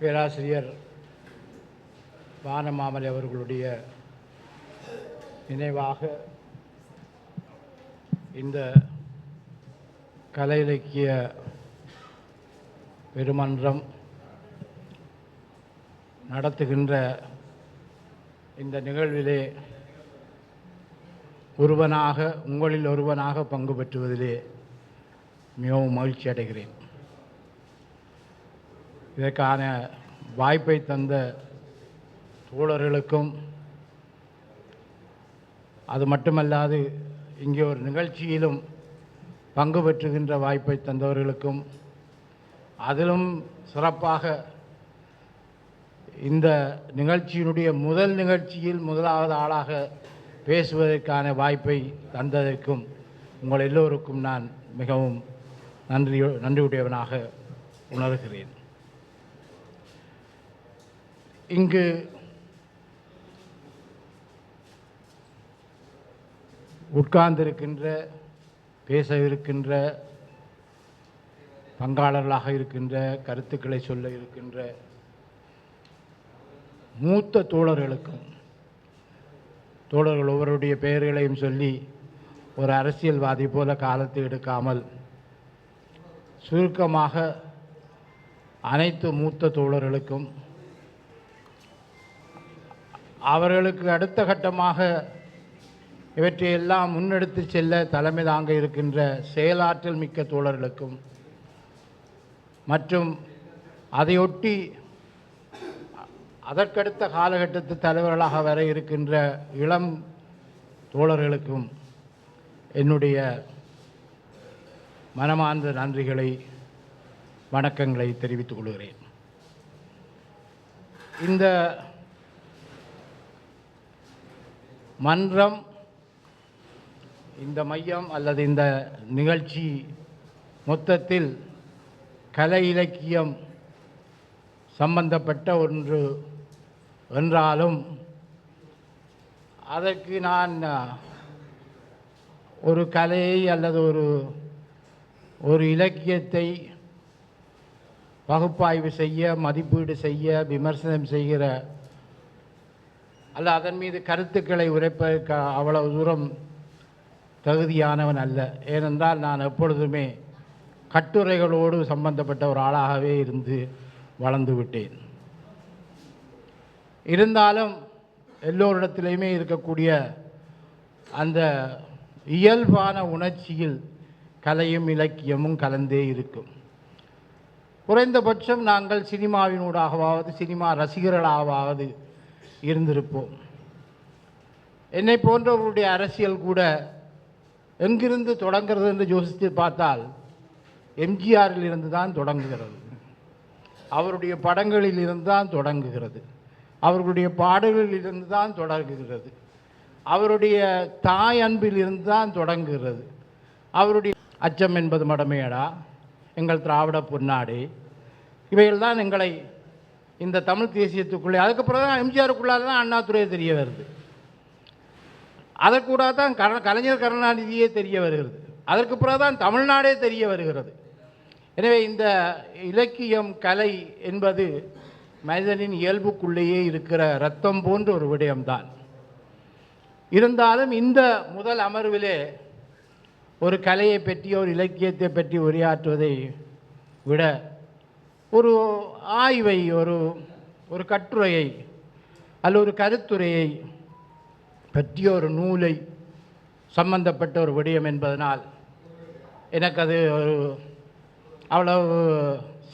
பேராசிரியர் வானமாமலை அவர்களுடைய நினைவாக இந்த கலை இலக்கிய பெருமன்றம் நடத்துகின்ற இந்த நிகழ்விலே ஒருவனாக உங்களில் ஒருவனாக பங்கு பெற்றுவதிலே மிகவும் மகிழ்ச்சி அடைகிறேன். இதற்கான வாய்ப்பை தந்த தோழர்களுக்கும் அது மட்டுமல்லாது இங்கே ஒரு நிகழ்ச்சியிலும் பங்கு பெற்றுகின்ற வாய்ப்பை தந்தவர்களுக்கும் அதிலும் சிறப்பாக இந்த நிகழ்ச்சியினுடைய முதல் நிகழ்ச்சியில் முதலாவது ஆளாக பேசுவதற்கான வாய்ப்பை தந்ததற்கும் உங்கள் எல்லோருக்கும் நான் மிகவும் நன்றி நன்றியுடையவனாக உணர்கிறேன். இங்கு உட்கார்ந்திருக்கின்ற பேச இருக்கின்ற பங்காளர்களாக இருக்கின்ற கருத்துக்களை சொல்ல இருக்கின்ற மூத்த தோழர்களுக்கும் தோழர்கள் ஒவ்வொருடைய பெயர்களையும் சொல்லி ஒரு அரசியல்வாதி போல காலத்தை எடுக்காமல் சுருக்கமாக அனைத்து மூத்த தோழர்களுக்கும் அவர்களுக்கு அடுத்த கட்டமாக இவற்றையெல்லாம் முன்னெடுத்து செல்ல தலைமை தாங்க இருக்கின்ற செயலாற்றல் மிக்க தோழர்களுக்கும் மற்றும் அதையொட்டி அதற்கடுத்த காலகட்டத்து தலைவர்களாக வர இருக்கின்ற இளம் தோழர்களுக்கும் என்னுடைய மனமார்ந்த நன்றிகளை வணக்கங்களை தெரிவித்துக் கொள்கிறேன். இந்த மன்றம் இந்த மையம் அல்லது இந்த நிகழ்ச்சி மொத்தத்தில் கலை இலக்கியம் சம்பந்தப்பட்ட ஒன்று என்றாலும் அதற்கு நான் ஒரு கலையை அல்லது ஒரு ஒரு இலக்கியத்தை பகுப்பாய்வு செய்ய மதிப்பீடு செய்ய விமர்சனம் செய்கிற அல்ல அதன் மீது கருத்துக்களை உரைப்பதற்கு அவ்வளவு தூரம் தகுதியானவன் அல்ல. ஏனென்றால் நான் எப்பொழுதுமே கட்டுரைகளோடு சம்பந்தப்பட்ட ஒரு ஆளாகவே இருந்து வளர்ந்து விட்டேன். இருந்தாலும் எல்லோரிடத்திலையுமே இருக்கக்கூடிய அந்த இயல்பான உணர்ச்சியில் கலையும் இலக்கியமும் கலந்தே இருக்கும். குறைந்தபட்சம் நாங்கள் சினிமாவினூடாகவாவது சினிமா ரசிகர்களாகவாவது இருந்திருப்போம். என்னை போன்றவர்களுடைய அரசியல் கூட எங்கிருந்து தொடங்கிறது என்று யோசித்து பார்த்தால் எம்ஜிஆரில் இருந்து தான் தொடங்குகிறது. அவருடைய படங்களில் இருந்து தான் தொடங்குகிறது. அவர்களுடைய பாடல்களில் இருந்து தான் தொடங்குகிறது. அவருடைய தாய் அன்பில் இருந்து தான் தொடங்குகிறது. அவருடைய அச்சம் என்பது மடமையடா எங்கள் திராவிட பொன்னாடு. இவைகள் எங்களை இந்த தமிழ் தேசியத்துக்குள்ளே அதுக்கப்புறம் தான் எம்ஜிஆருக்குள்ளால தான் அண்ணாதுரையை தெரிய வருது. அதற்கூடாக தான் கர கலைஞர் கருணாநிதியே தெரிய வருகிறது. அதற்கு பிறகு தான் தமிழ்நாடே தெரிய வருகிறது. எனவே இந்த இலக்கியம் கலை என்பது மனிதனின் இயல்புக்குள்ளேயே இருக்கிற ரத்தம் போன்ற ஒரு விடயம்தான். இருந்தாலும் இந்த முதல் அமர்விலே ஒரு கலையை பற்றி ஒரு இலக்கியத்தை பற்றி உரையாற்றுவதை விட ஒரு ஆய்வை ஒரு ஒரு கட்டுரையை அல்ல ஒரு கருத்துரையை பற்றிய ஒரு நூலை சம்பந்தப்பட்ட ஒரு விடயம் என்பதனால் எனக்கு அது ஒரு அவ்வளவு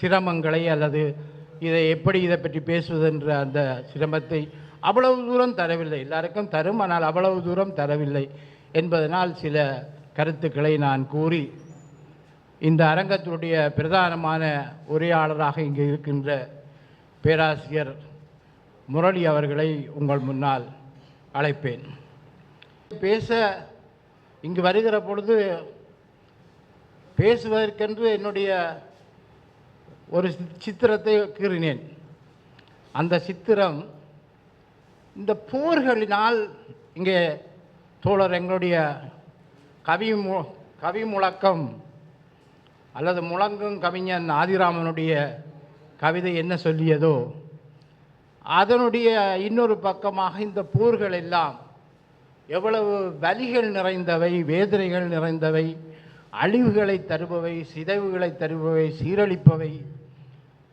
சிரமங்களை அல்லது இதை எப்படி இதை பற்றி பேசுவதென்ற அந்த சிரமத்தை அவ்வளவு தூரம் தரவில்லை. எல்லாருக்கும் தரும் ஆனால் அவ்வளவு தூரம் தரவில்லை என்பதனால் சில கருத்துக்களை நான் கூறி இந்த அரங்கத்தினுடைய பிரதானமான உரையாளராக இங்கே இருக்கின்ற பேராசிரியர் முரளி அவர்களை உங்கள் முன்னால் அழைப்பேன். பேச இங்கு வருகிற பொழுது பேசுவதற்கென்று என்னுடைய ஒரு சி- சித்திரத்தை கீறினேன். அந்த சித்திரம் இந்த போர்களினால் இங்கே தோழர் எங்களுடைய கவி மு கவி முழக்கம் அல்லது முழங்கும் கவிஞன் ஆதிராமனுடைய கவிதை என்ன சொல்லியதோ அதனுடைய இன்னொரு பக்கமாக இந்த போர்கள் எல்லாம் எவ்வளவு வலிகள் நிறைந்தவை வேதனைகள் நிறைந்தவை அழிவுகளை தருபவை சிதைவுகளை தருபவை சீரழிப்பவை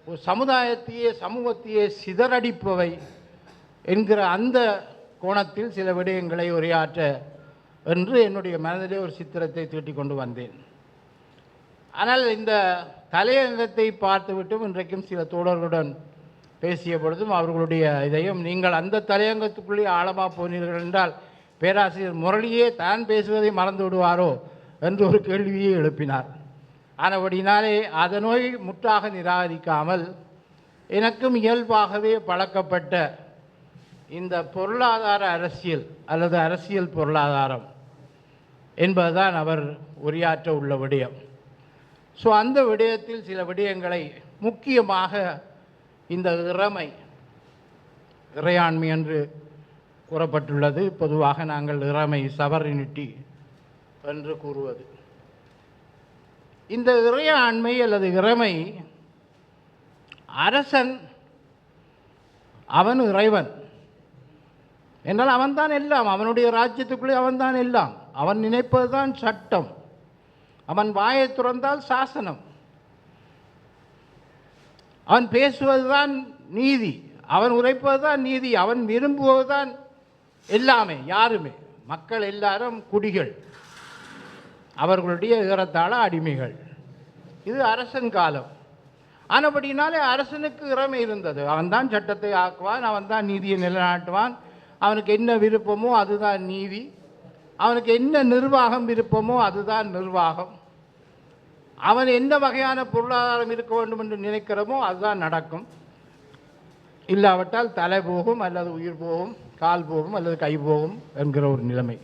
ஒரு சமுதாயத்தையே சமூகத்தையே சிதறடிப்பவை என்கிற அந்த கோணத்தில் சில விடயங்களை உரையாற்ற என்று என்னுடைய மனதிலே ஒரு சித்திரத்தை தீட்டிக் கொண்டு வந்தேன். ஆனால் இந்த தலையங்கத்தை பார்த்துவிட்டும் இன்றைக்கும் சில தோழர்களுடன் பேசிய பொழுதும் அவர்களுடைய இதையும் நீங்கள் அந்த தலையங்கத்துக்குள்ளே ஆழமாக போனீர்கள் என்றால் பேராசிரியர் முரளியே தான் பேசுவதை மறந்து விடுவாரோ என்று ஒரு கேள்வியை எழுப்பினார். ஆனபடினாலே அதனோய் முற்றாக நிராகரிக்காமல் எனக்கும் இயல்பாகவே பழக்கப்பட்ட இந்த பொருளாதார அரசியல் அல்லது அரசியல் பொருளாதாரம் என்பதுதான் அவர் உரையாற்ற உள்ள விடயம். ஸோ அந்த விடயத்தில் சில விடயங்களை முக்கியமாக இந்த இறமை இறையாண்மை என்று கூறப்பட்டுள்ளது. பொதுவாக நாங்கள் இறமை சவரினிட்டி என்று கூறுவது. இந்த இறையாண்மை அல்லது இறைமை அரசன் அவன் இறைவன். என்றால் அவன்தான் எல்லாம். அவனுடைய ராஜ்யத்துக்குள்ளே அவன்தான் எல்லாம். அவன் நினைப்பதுதான் சட்டம். அவன் வாயை துறந்தால் சாசனம். அவன் பேசுவதுதான் நீதி. அவன் உரைப்பதுதான் நீதி. அவன் விரும்புவதுதான் எல்லாமே யாருமே. மக்கள் எல்லாரும் குடிகள். அவர்களுடைய ஏறத்தாழ அடிமைகள். இது அரசன் காலம். ஆனபடினாலே அரசனுக்கு இறமை இருந்தது. அவன்தான் சட்டத்தை ஆக்குவான் அவன்தான் நீதியை நிலைநாட்டுவான். அவனுக்கு என்ன விருப்பமோ அதுதான் நீதி. அவனுக்கு என்ன நிர்வாகம் விருப்பமோ அதுதான் நிர்வாகம். அவன் எந்த வகையான பொருளாதாரம் இருக்க வேண்டும் என்று நினைக்கிறோமோ அதுதான் நடக்கும். இல்லாவிட்டால் தலை போகும் அல்லது உயிர் போகும் கால் போகும் அல்லது கை போகும் என்கிற ஒரு நிலைமை.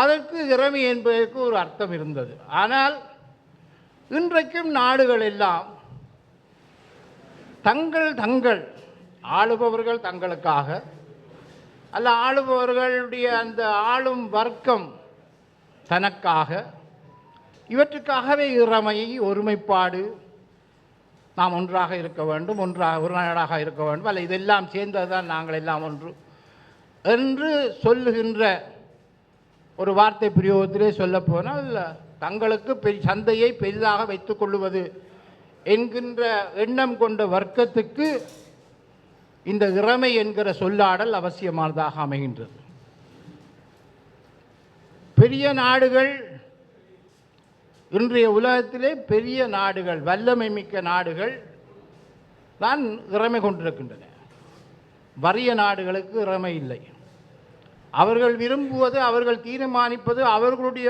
அதற்கு இறமை என்பதற்கு ஒரு அர்த்தம் இருந்தது. ஆனால் இன்றைக்கும் நாடுகள் எல்லாம் தங்கள் தங்கள் ஆளுபவர்கள் தங்களுக்காக அல்ல ஆளுபவர்களுடைய அந்த ஆளும் வர்க்கம் தனக்காக இவற்றுக்காகவே இறமை ஒருமைப்பாடு நாம் ஒன்றாக இருக்க வேண்டும் ஒன்றாக ஒரு நாடாக இருக்க வேண்டும். அல்ல இதெல்லாம் சேர்ந்தது தான் நாங்கள் எல்லாம் ஒன்று என்று சொல்லுகின்ற ஒரு வார்த்தை பிரயோகத்திலே சொல்லப்போனால் தங்களுக்கு பெரிய சந்தையை பெரிதாக வைத்துக் கொள்ளுவது என்கின்ற எண்ணம் கொண்ட வர்க்கத்துக்கு இந்த இறமை என்கிற சொல்லாடல் அவசியமானதாக அமைகின்றது. பெரிய நாடுகள் இன்றைய உலகத்திலே பெரிய நாடுகள் வல்லமை மிக்க நாடுகள் தான் இறமை கொண்டிருக்கின்றன. வறிய நாடுகளுக்கு இறமை இல்லை. அவர்கள் விரும்புவது அவர்கள் தீர்மானிப்பது அவர்களுடைய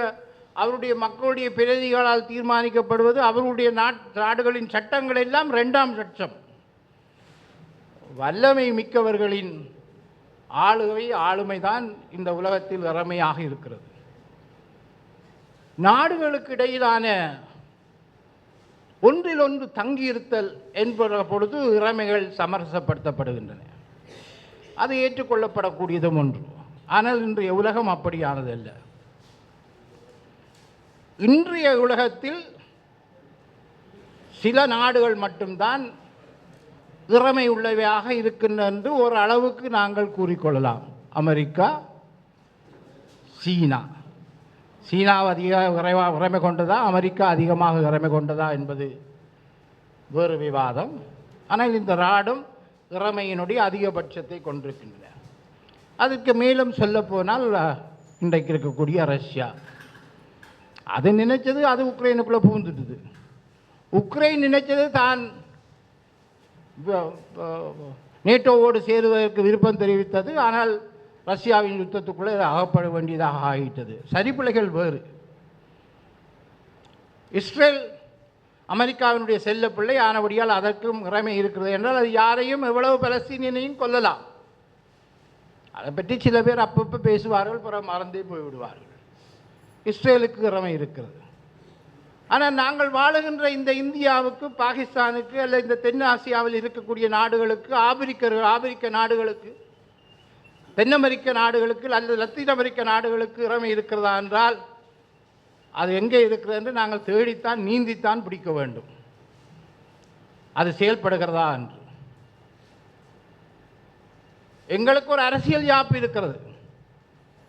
அவருடைய மக்களுடைய பிரதிகளால் தீர்மானிக்கப்படுவது அவர்களுடைய நாட் நாடுகளின் சட்டங்கள் எல்லாம் ரெண்டாம் சட்டம் வல்லமை மிக்கவர்களின் ஆளுகை ஆளுமைதான் இந்த உலகத்தில் இறமையாக இருக்கிறது. நாடுகளுக்கு இடையிலான ஒன்றில் ஒன்று தங்கியிருத்தல் என்பத பொழுது இறமைகள் சமரசப்படுத்தப்படுகின்றன. அது ஏற்றுக்கொள்ளப்படக்கூடியதும் ஒன்று. ஆனால் இன்றைய உலகம் அப்படியானதல்ல. இன்றைய உலகத்தில் சில நாடுகள் மட்டும்தான் திறமை உள்ளவையாக இருக்கின்றன என்று ஒரு அளவுக்கு நாங்கள் கூறிக்கொள்ளலாம். அமெரிக்கா சீனா. சீனாவை அதிக உறைவா உரிமை கொண்டதா அமெரிக்கா அதிகமாக உரிமை கொண்டதா என்பது வேறு விவாதம். ஆனால் இந்த நாடும் திறமையினுடைய அதிகபட்சத்தை கொண்டிருக்கின்றன. அதுக்கு மேலும் சொல்லப்போனால் இன்றைக்கு இருக்கக்கூடிய ரஷ்யா. அது நினைச்சது அது உக்ரைனுக்குள்ளே பூந்துட்டுது உக்ரைன் நினைச்சது தான் நேட்டோவோடு சேருவதற்கு விருப்பம் தெரிவித்தது. ஆனால் ரஷ்யாவின் யுத்தத்துக்குள்ளே அகப்பட வேண்டியதாக ஆகிட்டது சரிப்பிள்ளைகள் வேறு. இஸ்ரேல் அமெரிக்காவினுடைய செல்ல பிள்ளை ஆனபடியால் அதற்கும் இறமை இருக்கிறது என்றால் அது யாரையும் எவ்வளவு பலஸ்தீனியனையும் கொல்லலாம். அதை பற்றி சில பேர் அப்பப்போ பேசுவார்கள் பிற மறந்தே போய்விடுவார்கள். இஸ்ரேலுக்கு இறமை இருக்கிறது. ஆனால் நாங்கள் வாழுகின்ற இந்த இந்தியாவுக்கு பாகிஸ்தானுக்கு அல்ல இந்த தென் ஆசியாவில் இருக்கக்கூடிய நாடுகளுக்கு ஆப்பிரிக்க ஆப்பிரிக்க நாடுகளுக்கு தென் அமெரிக்க நாடுகளுக்கு அல்லது லத்தீன் அமெரிக்க நாடுகளுக்கு இறமை இருக்கிறதா என்றால் அது எங்கே இருக்கிறது என்று நாங்கள் தேடித்தான் நீந்தித்தான் பிடிக்க வேண்டும். அது செயல்படுகிறதா என்று. எங்களுக்கு ஒரு அரசியல் யாப்பு இருக்கிறது.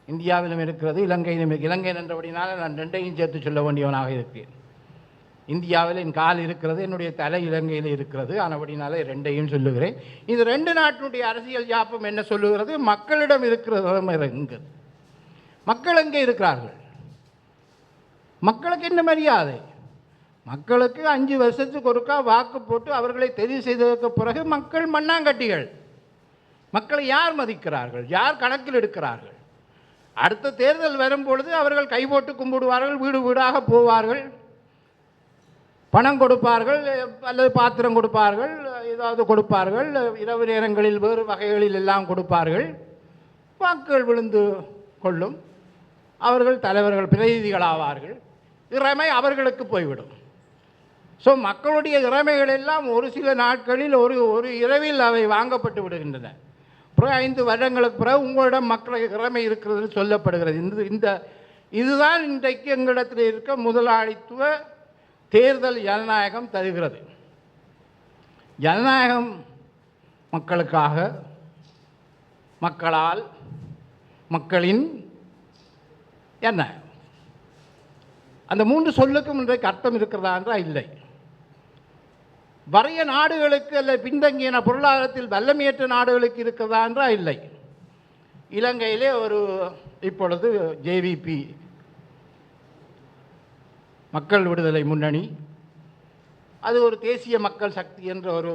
இந்தியாவிலும் இருக்கிறது இலங்கையிலும் இலங்கை என்றபடினால நான் ரெண்டையும் சேர்த்து சொல்ல வேண்டியவனாக இருக்கிறேன் இந்தியாவில் என் கால் இருக்கிறது என்னுடைய தலை இலங்கையில் இருக்கிறது ஆனபடினால ரெண்டையும் சொல்லுகிறேன். இது ரெண்டு நாட்டினுடைய அரசியல் யாப்பம் என்ன சொல்லுகிறது? மக்களிடம் இருக்கிறது எங்கு மக்கள் எங்கே இருக்கிறார்கள். மக்களுக்கு என்ன மரியாதை? மக்களுக்கு அஞ்சு வருஷத்துக்கு ஒருக்கா வாக்கு போட்டு அவர்களை தெரிவு செய்ததற்கு பிறகு மக்கள் மண்ணாங்கட்டிகள். மக்களை யார் மதிக்கிறார்கள்? யார் கணக்கில் எடுக்கிறார்கள்? அடுத்த தேர்தல் வரும்பொழுது அவர்கள் கை போட்டு கும்பிடுவார்கள் வீடு வீடாக போவார்கள். பணம் கொடுப்பார்கள் அல்லது பாத்திரம் கொடுப்பார்கள் ஏதாவது கொடுப்பார்கள் இரவு நேரங்களில் வேறு வகைகளில் எல்லாம் கொடுப்பார்கள். வாக்குகள் விழுந்து கொள்ளும். அவர்கள் தலைவர்கள் பிரதிநிதிகளாவார்கள் இறைமை அவர்களுக்கு போய்விடும். ஸோ மக்களுடைய இறைமைகள் எல்லாம் ஒரு சில நாட்களில் ஒரு ஒரு இரவில் அவை வாங்கப்பட்டு விடுகின்றன. பிற ஐந்து வருடங்களுக்கு பிறகு உங்களிடம் மக்களுக்கு இறைமை இருக்கிறது சொல்லப்படுகிறது. இந்த இந்த இதுதான் இன்றைக்கு எங்களிடத்தில் இருக்க முதலாளித்துவ தேர்தல் ஜனநாயகம் தருகிறது. ஜனநாயகம் மக்களுக்காக மக்களால் மக்களின் என்ன? அந்த மூன்று சொல்லுக்கும் இன்றைக்கு அர்த்தம் இருக்கிறதா என்றால் இல்லை. வறிய நாடுகளுக்கு அல்ல பின்தங்கிய பொருளாதாரத்தில் வல்லமையற்ற நாடுகளுக்கு இருக்கிறதா என்றால் இல்லை. இலங்கையிலே ஒரு இப்பொழுது ஜேவிபி மக்கள் விடுதலை முன்னணி. அது ஒரு தேசிய மக்கள் சக்தி என்ற ஒரு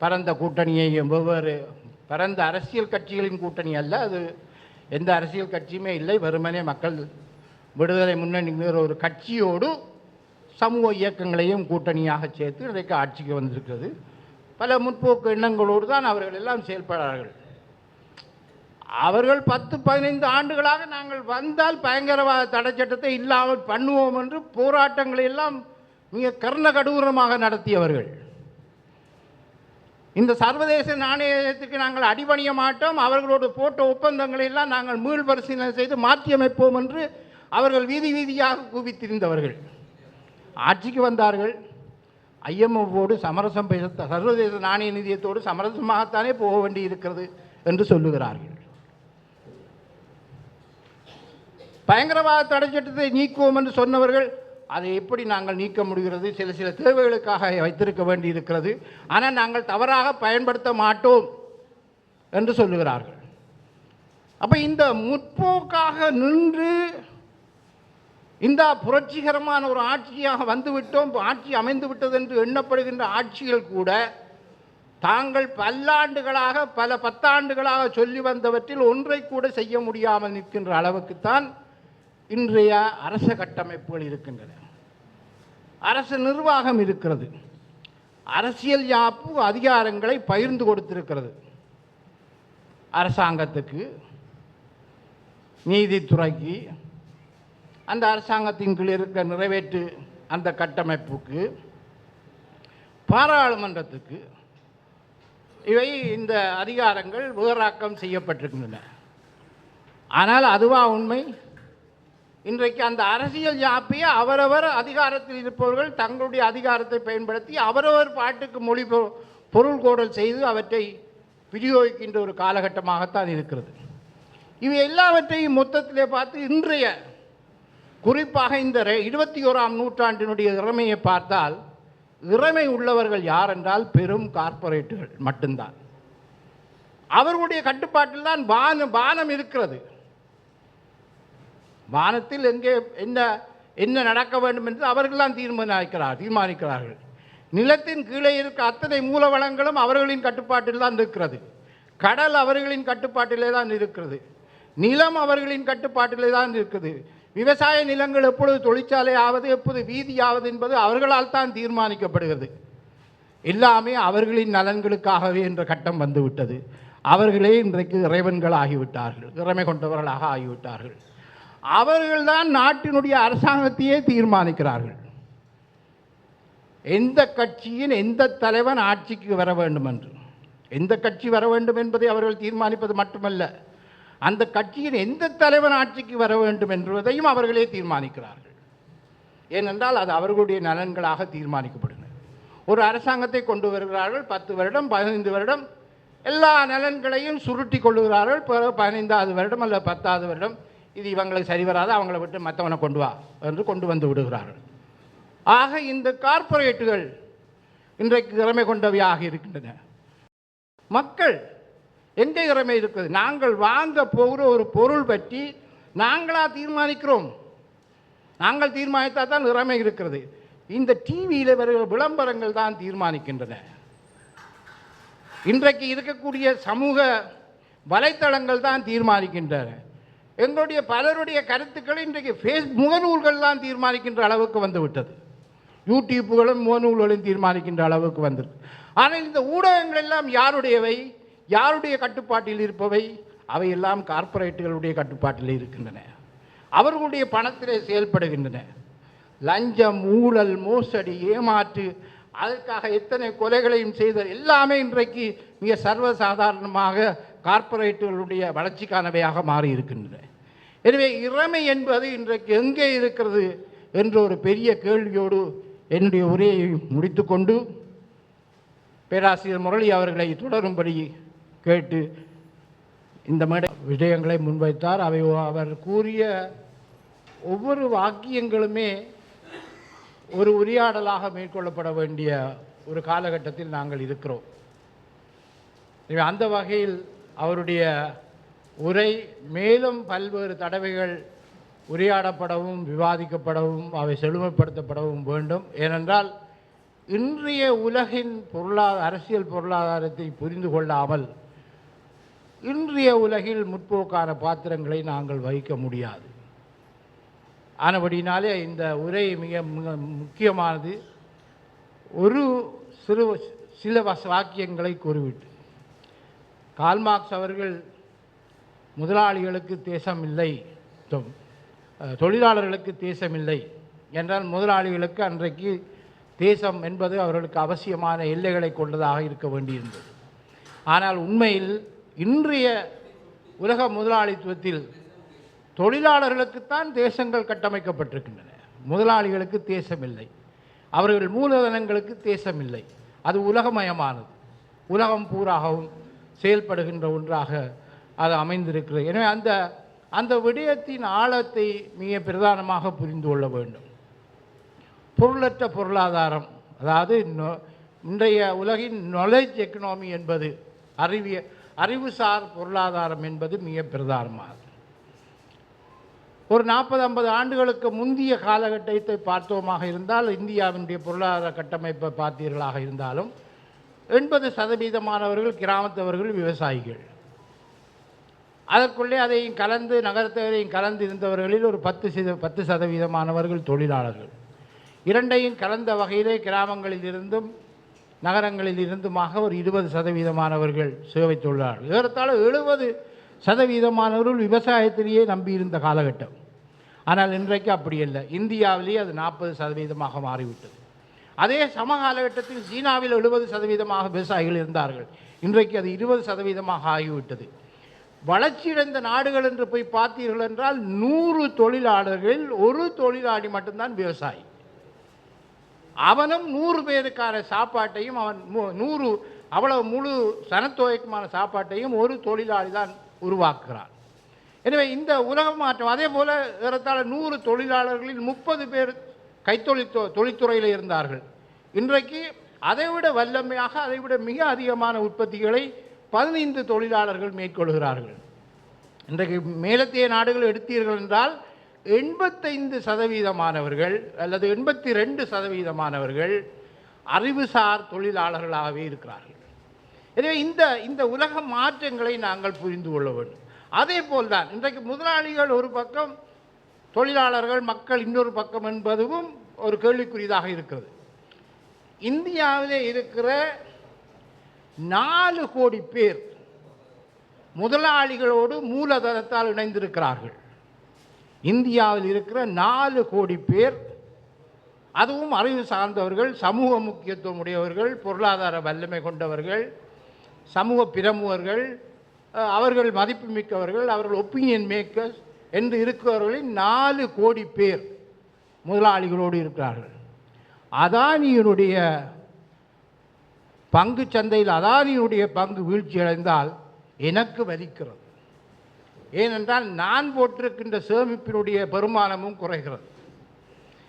பரந்த கூட்டணியை வெவ்வேறு பரந்த அரசியல் கட்சிகளின் கூட்டணி அல்ல அது எந்த அரசியல் கட்சியுமே இல்லை. வெறுமனே மக்கள் விடுதலை முன்னணிங்கிற ஒரு கட்சியோடு சமூக இயக்கங்களையும் கூட்டணியாக சேர்த்து இன்றைக்கு ஆட்சிக்கு வந்திருக்கிறது. பல முற்போக்கு எண்ணங்களோடு தான் அவர்கள் எல்லாம் செயல்படுறார்கள் அவர்கள் பத்து பதினைந்து ஆண்டுகளாக நாங்கள் வந்தால் பயங்கரவாத தடை சட்டத்தை இல்லாமல் பண்ணுவோம் என்று போராட்டங்களை எல்லாம் மிக கர்ண கடூரமாக நடத்தியவர்கள். இந்த சர்வதேச நாணயத்துக்கு நாங்கள் அடிபணிய மாட்டோம். அவர்களோடு போட்ட ஒப்பந்தங்களை எல்லாம் நாங்கள் மீள் பரிசீலனை செய்து மாற்றியமைப்போம் என்று அவர்கள் வீதி வீதியாக குவித்திருந்தவர்கள். ஆட்சிக்கு வந்தார்கள். ஐஎம்எஃபோடு சமரசம் பேச சர்வதேச நாணய நிதியத்தோடு சமரசமாகத்தானே போக வேண்டி இருக்கிறது என்று சொல்லுகிறார்கள். பயங்கரவாத தடை சட்டத்தை நீக்குவோம் என்று சொன்னவர்கள் அதை எப்படி நாங்கள் நீக்க முடிகிறது? சில சில தேவைகளுக்காக வைத்திருக்க வேண்டி இருக்கிறது ஆனால் நாங்கள் தவறாக பயன்படுத்த மாட்டோம் என்று சொல்லுகிறார்கள். அப்போ இந்த முற்போக்காக நின்று இந்த புரட்சிகரமான ஒரு ஆட்சியாக வந்துவிட்டோம் ஆட்சி அமைந்து விட்டது என்று எண்ணப்படுகின்ற ஆட்சிகள் கூட தாங்கள் பல்லாண்டுகளாக பல பத்தாண்டுகளாக சொல்லி வந்தவற்றில் ஒன்றை கூட செய்ய முடியாமல் நிற்கின்ற அளவுக்குத்தான் இன்றைய அரச கட்டமைப்புகள் இருக்கின்றன. அரசு நிர்வாகம் இருக்கிறது. அரசியல் யாப்பு அதிகாரங்களை பகிர்ந்து கொடுத்திருக்கிறது. அரசாங்கத்துக்கு நீதித்துறைக்கு அந்த அரசாங்கத்தின் கீழ் இருக்க நிறைவேற்று அந்த கட்டமைப்புக்கு பாராளுமன்றத்துக்கு இவை இந்த அதிகாரங்கள் வேறாக்கம் செய்யப்பட்டிருக்கின்றன. ஆனால் அதுவா உண்மை? இன்றைக்கு அந்த அரசியல் யாப்பையை அவரவர் அதிகாரத்தில் இருப்பவர்கள் தங்களுடைய அதிகாரத்தை பயன்படுத்தி அவரவர் பாட்டுக்கு மொழி பொ- பொருள் கோடல் செய்து அவற்றை விநியோகிக்கின்ற ஒரு காலகட்டமாகத்தான் இருக்கிறது. இவை எல்லாவற்றையும் மொத்தத்திலே பார்த்து இன்றைய குறிப்பாக இந்த இருபத்தி ஓராம் நூற்றாண்டினுடைய இறமையை பார்த்தால் இறமை உள்ளவர்கள் யார் என்றால் பெரும் கார்ப்பரேட்டுகள் மட்டும்தான். அவர்களுடைய கட்டுப்பாட்டில் தான் வானம் வானம் இருக்கிறது. வானத்தில் எங்கே என்ன என்ன நடக்க வேண்டும் என்று அவர்கள்தான் தீர்மானிக்கிறார் தீர்மானிக்கிறார்கள். நிலத்தின் கீழே இருக்க அத்தனை மூல வளங்களும் அவர்களின் கட்டுப்பாட்டில் தான் இருக்கிறது கடல் அவர்களின் கட்டுப்பாட்டிலே தான் இருக்கிறது நிலம் அவர்களின் கட்டுப்பாட்டிலே தான் இருக்குது விவசாய நிலங்கள் எப்பொழுது தொழிற்சாலை ஆவது எப்போது வீதி ஆவது என்பது அவர்களால் தான் தீர்மானிக்கப்படுகிறது. எல்லாமே அவர்களின் நலன்களுக்காகவே என்ற கட்டம் வந்துவிட்டது. அவர்களே இன்றைக்கு இறைவன்கள் ஆகிவிட்டார்கள் இறைமை கொண்டவர்களாக ஆகிவிட்டார்கள். அவர்கள்தான் நாட்டினுடைய அரசாங்கத்தையே தீர்மானிக்கிறார்கள். எந்த கட்சியின் எந்த தலைவன் ஆட்சிக்கு வர வேண்டும் என்று எந்த கட்சி வர வேண்டும் என்பதை அவர்கள் தீர்மானிப்பது மட்டுமல்ல. அந்த கட்சியின் எந்த தலைவன் ஆட்சிக்கு வர வேண்டும் என்பதையும் அவர்களே தீர்மானிக்கிறார்கள். ஏனென்றால் அது அவர்களுடைய நலன்களாக தீர்மானிக்கப்படுகிறது. ஒரு அரசாங்கத்தை கொண்டு வருகிறார்கள் பத்து வருடம் பதினைந்து வருடம் எல்லா நலன்களையும் சுருட்டி கொள்ளுகிறார்கள் பதினைந்தாவது வருடம் அல்ல பத்தாவது வருடம் இது இவங்களுக்கு சரி வராது அவங்கள விட்டு மற்றவனை கொண்டு வா என்று கொண்டு வந்து விடுகிறார்கள். ஆக இந்த கார்ப்பரேட்டுகள் இன்றைக்கு திறமை கொண்டவையாக இருக்கின்றன. மக்கள் எங்கே திறமை இருக்குது? நாங்கள் வாங்க போகிற ஒரு பொருள் பற்றி நாங்களாக தீர்மானிக்கிறோம். நாங்கள் தீர்மானித்தால் தான் திறமை இருக்கிறது. இந்த டிவியில் வருகிற விளம்பரங்கள் தான் தீர்மானிக்கின்றன. இன்றைக்கு இருக்கக்கூடிய சமூக வலைத்தளங்கள் தான் தீர்மானிக்கின்றன. எங்களுடைய பலருடைய கருத்துக்களை இன்றைக்கு ஃபேஸ் முகநூல்கள் தான் தீர்மானிக்கின்ற அளவுக்கு வந்துவிட்டது. யூடியூப்புகளும் முகநூல்களும் தீர்மானிக்கின்ற அளவுக்கு வந்தது ஆனால் இந்த ஊடகங்கள் எல்லாம் யாருடையவை? யாருடைய கட்டுப்பாட்டில் இருப்பவை? அவையெல்லாம் கார்ப்பரேட்டுகளுடைய கட்டுப்பாட்டில் இருக்கின்றன. அவர்களுடைய பணத்திலே செயல்படுகின்றன. லஞ்சம் ஊழல் மோசடி ஏமாற்று அதற்காக எத்தனை கொலைகளையும் செய்த எல்லாமே இன்றைக்கு மிக சர்வசாதாரணமாக கார்ப்பரேட்டுகளுடைய வளர்ச்சிக்கானவையாக மாறி இருக்கின்றன. எனவே இறமை என்பது இன்றைக்கு எங்கே இருக்கிறது என்ற ஒரு பெரிய கேள்வியோடு என்னுடைய உரையை முடித்துக்கொண்டு பேராசிரியர் முரளி அவர்களை தொடரும்படி கேட்டு இந்த மேடை விஷயங்களை முன்வைத்தார். அவை அவர் கூறிய ஒவ்வொரு வாக்கியங்களுமே ஒரு உரையாடலாக மேற்கொள்ளப்பட வேண்டிய ஒரு காலகட்டத்தில் நாங்கள் இருக்கிறோம். எனவே அந்த வகையில் அவருடைய உரை மேலும் பல்வேறு தடவைகள் உரையாடப்படவும் விவாதிக்கப்படவும் அவை செழுமைப்படுத்தப்படவும் வேண்டும். ஏனென்றால் இன்றைய உலகின் பொருளாதார அரசியல் பொருளாதாரத்தை புரிந்து கொள்ளாமல் இன்றைய உலகில் முற்போக்கான பாத்திரங்களை நாங்கள் வகிக்க முடியாது. ஆனபடினாலே இந்த உரை மிக மிக முக்கியமானது. ஒரு சிறு சில வாக்கியங்களை கூறிவிட்டு கால்மார்க்ஸ் அவர்கள் முதலாளிகளுக்கு தேசம் இல்லை தொழிலாளர்களுக்கு தேசம் இல்லை என்றால் முதலாளிகளுக்கு அன்றைக்கு தேசம் என்பது அவர்களுக்கு அவசியமான எல்லைகளை கொண்டதாக இருக்க வேண்டியிருந்தது. ஆனால் உண்மையில் இன்றைய உலக முதலாளித்துவத்தில் தொழிலாளர்களுக்குத்தான் தேசங்கள் கட்டமைக்கப்பட்டிருக்கின்றன. முதலாளிகளுக்கு தேசம் இல்லை அவர்கள் மூலதனங்களுக்கு தேசம் இல்லை அது உலகமயமானது. உலகம் பூராகவும் செயல்படுகின்ற ஒன்றாக அது அமைந்திருக்கிறது. எனவே அந்த அந்த விடயத்தின் ஆழத்தை மிக பிரதானமாக புரிந்து கொள்ள வேண்டும். பொருளற்ற பொருளாதாரம் அதாவது நொ- இன்றைய உலகின் நாலேஜ் எக்கனாமி என்பது அறிவிய அறிவுசார் பொருளாதாரம் என்பது மிக பிரதானமாக ஒரு நாற்பது ஐம்பது ஆண்டுகளுக்கு முந்தைய காலகட்டத்தை பார்த்தோமாக இருந்தால் இந்தியாவினுடைய பொருளாதார கட்டமைப்பை பார்த்தீர்களாக இருந்தாலும் எண்பது சதவீதமானவர்கள் கிராமத்தவர்கள் விவசாயிகள். அதற்குள்ளே அதையும் கலந்து நகரத்தவரையும் கலந்து இருந்தவர்களில் ஒரு பத்து சித பத்து சதவீதமானவர்கள் தொழிலாளர்கள். இரண்டையும் கலந்த வகையிலே கிராமங்களில் இருந்தும் நகரங்களில் இருந்துமாக ஒரு இருபது சதவீதமானவர்கள் சேவை தொழிலாளர்கள். ஏறத்தாழ எழுபது சதவீதமானவர்கள் விவசாயத்திலேயே நம்பியிருந்த காலகட்டம். ஆனால் இன்றைக்கு அப்படி இல்லை. இந்தியாவிலேயே அது நாற்பது சதவீதமாக மாறிவிட்டது. அதே சம காலகட்டத்தில் சீனாவில் எழுபது சதவீதமாக விவசாயிகள் இருந்தார்கள். இன்றைக்கு அது இருபது சதவீதமாக ஆகிவிட்டது. வளர்ச்சியடைந்த நாடுகள் என்று போய் பார்த்தீர்கள் என்றால் நூறு தொழிலாளர்களில் ஒரு தொழிலாளி மட்டும்தான் விவசாயி. அவனும் நூறு பேருக்கான சாப்பாட்டையும் அவன் மு- நூறு அவ்வளவு முழு சனத்தொகைக்குமான சாப்பாட்டையும் ஒரு தொழிலாளி தான் உருவாக்குகிறான். எனவே இந்த உலக மாற்றம் அதே போல் ஏறத்தாழ நூறு தொழிலாளர்களில் முப்பது பேர் கைத்தொழில் தொ- தொழில்துறையில் இருந்தார்கள். இன்றைக்கு அதைவிட வல்லமையாக அதைவிட மிக அதிகமான உற்பத்திகளை பதினைந்து தொழிலாளர்கள் மேற்கொள்கிறார்கள். இன்றைக்கு மேலத்திய நாடுகள் எடுத்தீர்கள் என்றால் எண்பத்தைந்து சதவீதமானவர்கள் அல்லது எண்பத்தி ரெண்டு சதவீதமானவர்கள் அறிவுசார் தொழிலாளர்களாகவே இருக்கிறார்கள். எனவே இந்த இந்த உலக மாற்றங்களை நாங்கள் புரிந்து கொள்ள வேண்டும். அதே போல்தான் இன்றைக்கு முதலாளிகள் ஒரு பக்கம் தொழிலாளர்கள் மக்கள் இன்னொரு பக்கம் என்பதும் ஒரு கேள்விக்குரியதாக இருக்கிறது. இந்தியாவிலே இருக்கிற நாலு கோடி பேர் முதலாளிகளோடு மூலதனத்தால் இணைந்திருக்கிறார்கள். இந்தியாவில் இருக்கிற நாலு கோடி பேர் அதுவும் அறிவு சார்ந்தவர்கள் சமூக முக்கியத்துவம் உடையவர்கள் பொருளாதார வல்லமை கொண்டவர்கள் சமூக பிரமுகர்கள் அவர்கள் அவர்கள் மதிப்புமிக்கவர்கள் அவர்கள் ஒப்பீனியன் மேக்கர்ஸ் என்று இருக்கிறவர்களில் நாலு கோடி பேர் முதலாளிகளோடு இருக்கிறார்கள். அதானியினுடைய பங்கு சந்தையில் அதானியுடைய பங்கு வீழ்ச்சியடைந்தால் எனக்கு வலிக்கிறது. ஏனென்றால் நான் போட்டிருக்கின்ற சேமிப்பினுடைய பெருமானமும் குறைகிறது.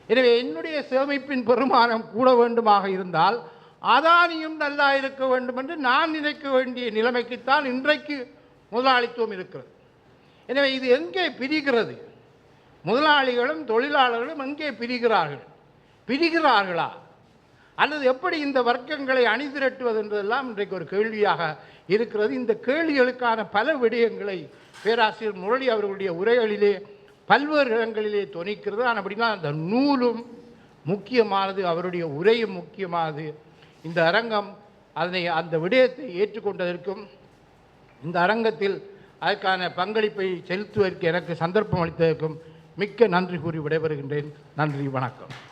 எனவே என்னுடைய சேமிப்பின் பெருமானம் கூட வேண்டுமாக இருந்தால் அதானியும் நல்லா இருக்க வேண்டும் என்று நான் நினைக்க வேண்டிய நிலைமைக்குத்தான் இன்றைக்கு முதலாளித்துவம் இருக்கிறது. எனவே இது எங்கே பிரிகிறது? முதலாளிகளும் தொழிலாளர்களும் எங்கே பிரிகிறார்கள்? பிரிகிறார்களா? அல்லது எப்படி இந்த வர்க்கங்களை அணிதிரட்டுவது என்றதெல்லாம் இன்றைக்கு ஒரு கேள்வியாக இருக்கிறது. இந்த கேள்விகளுக்கான பல விடயங்களை பேராசிரியர் முரளி அவர்களுடைய உரைகளிலே பல்வேறு இடங்களிலே தொனிக்கிறது. ஆனால் அப்படின்னா அந்த நூலும் முக்கியமானது அவருடைய உரையும் முக்கியமானது. இந்த அரங்கம் அதனை அந்த விடயத்தை ஏற்றுக்கொண்டதற்கும் இந்த அரங்கத்தில் அதற்கான பங்களிப்பை செலுத்துவதற்கு எனக்கு சந்தர்ப்பம் அளித்ததற்கும் மிக்க நன்றி கூறி விடைபெறுகின்றேன். நன்றி வணக்கம்.